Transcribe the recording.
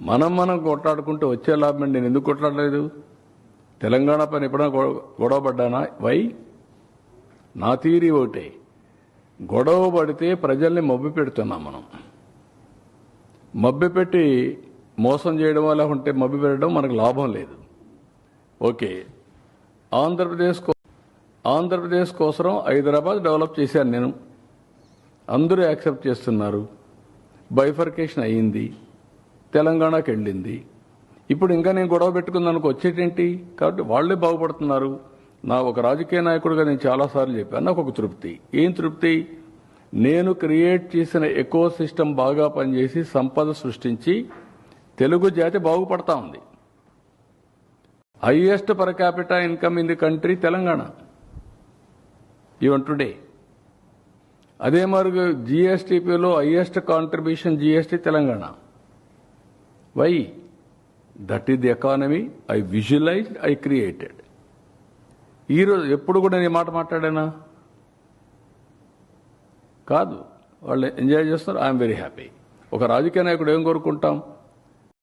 మనం మనం కొట్లాడుకుంటే వచ్చే లాభం నేను ఎందుకు కొట్లాడలేదు? తెలంగాణ పైన ఎప్పుడైనా గొడవ పడ్డానా? వై? నా తీరి ఒకటే గొడవ పడితే ప్రజల్ని మబ్బి పెడుతున్నాం మనం. మబ్బి పెట్టి మోసం చేయడం అలా ఉంటే మబ్బి పెట్టడం మనకు లాభం లేదు. ఓకే. ఆంధ్రప్రదేశ్ కో- ఆంధ్రప్రదేశ్ కోసం హైదరాబాద్ డెవలప్ చేశాను నేను. అందరూ యాక్సెప్ట్ చేస్తున్నారు. బైఫర్కేషన్ అయ్యింది. తెలంగాణకి వెళ్ళింది ఇప్పుడు ఇంకా నేను గొడవ పెట్టుకుందానికి వచ్చేటేంటి? కాబట్టి వాళ్ళే బాగుపడుతున్నారు. నా ఒక రాజకీయ నాయకుడిగా నేను చాలాసార్లు చెప్పాను. నాకు ఒక తృప్తి. ఏం తృప్తి? నేను క్రియేట్ చేసిన ఎకో సిస్టమ్ బాగా పనిచేసి సంపద సృష్టించి తెలుగు జాతి బాగుపడతా ఉంది. Highest per capita income in the country Telangana. Even today. అదే మరి జిఎస్టిపిలో highest contribution GST Telangana. Why? That is the economy. I visualise I created. ఈరోజు ఎప్పుడు కూడా నేను మాట మాట్లాడానా? కాదు. వాళ్ళు ఎంజాయ్ చేస్తున్నారు. I'm very happy. ఒక రాజకీయ నాయకుడు ఏం కోరుకుంటాం?